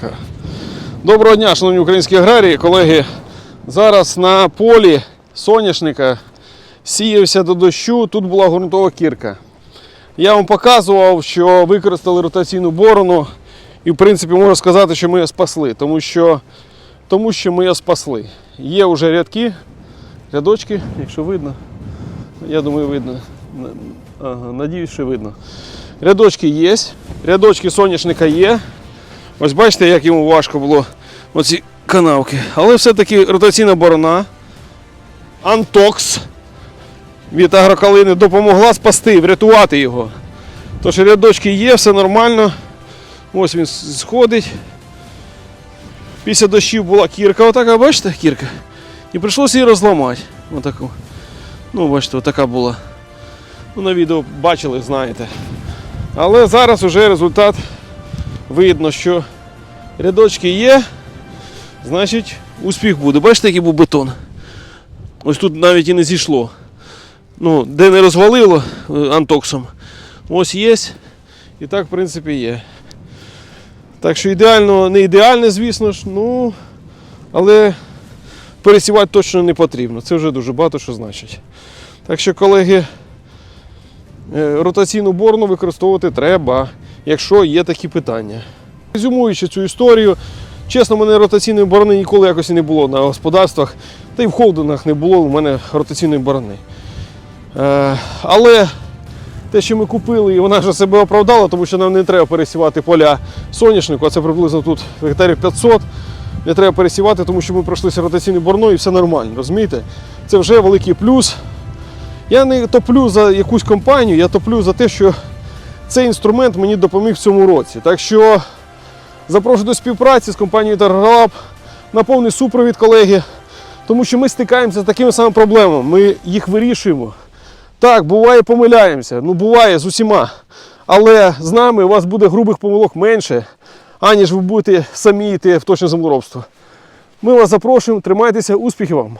Пока. Доброго дня, шановні українські аграрії, колеги. Зараз на полі соняшника сіявся до дощу, тут була ґрунтова кірка. Я вам показував, що використали ротаційну борону, і в принципі можу сказати, що ми її спасли, тому що, тому що ми її спасли. Є вже рядки, рядочки, якщо видно. Я думаю, видно. Ага, надіюсь, що видно. Рядочки є, рядочки соняшника є. Ось бачите, як йому важко було оці канавки. Але все-таки ротаційна борона. Антокс від агрокалини допомогла спасти, врятувати його. Тож рядочки є, все нормально. Ось він сходить. Після дощів була кірка, отака, бачите, кірка. І прийшлося її розламати. Отаку. Ну, бачите, отака була. Ну, на відео бачили, знаєте. Але зараз вже результат видно, що рядочки є, значить успіх буде. Бачите, який був бетон? Ось тут навіть і не зійшло. Ну, де не розвалило е, антоксом, ось є. І так, в принципі, є. Так що ідеально, не ідеальне, звісно ж, ну, але пересівати точно не потрібно. Це вже дуже багато що значить. Так що, колеги, е, ротаційну борну використовувати треба, якщо є такі питання. Резюмуючи цю історію, чесно, в мене ротаційної борони ніколи якось не було на господарствах, та й в холдинах не було у мене ротаційної борони. Е, але те, що ми купили, і вона вже себе оправдала, тому що нам не треба пересівати поля соняшнику, а це приблизно тут гектарів 500. Не треба пересівати, тому що ми пройшлися ротаційною борною і все нормально, розумієте? Це вже великий плюс. Я не топлю за якусь компанію, я топлю за те, що цей інструмент мені допоміг в цьому році. Так що запрошую до співпраці з компанією Таргалаб на повний супровід, колеги, тому що ми стикаємося з такими самими проблемами. Ми їх вирішуємо. Так, буває, помиляємося. Ну, буває з усіма. Але з нами у вас буде грубих помилок менше, аніж ви будете самі йти в точне землеробство. Ми вас запрошуємо, тримайтеся, успіхів вам!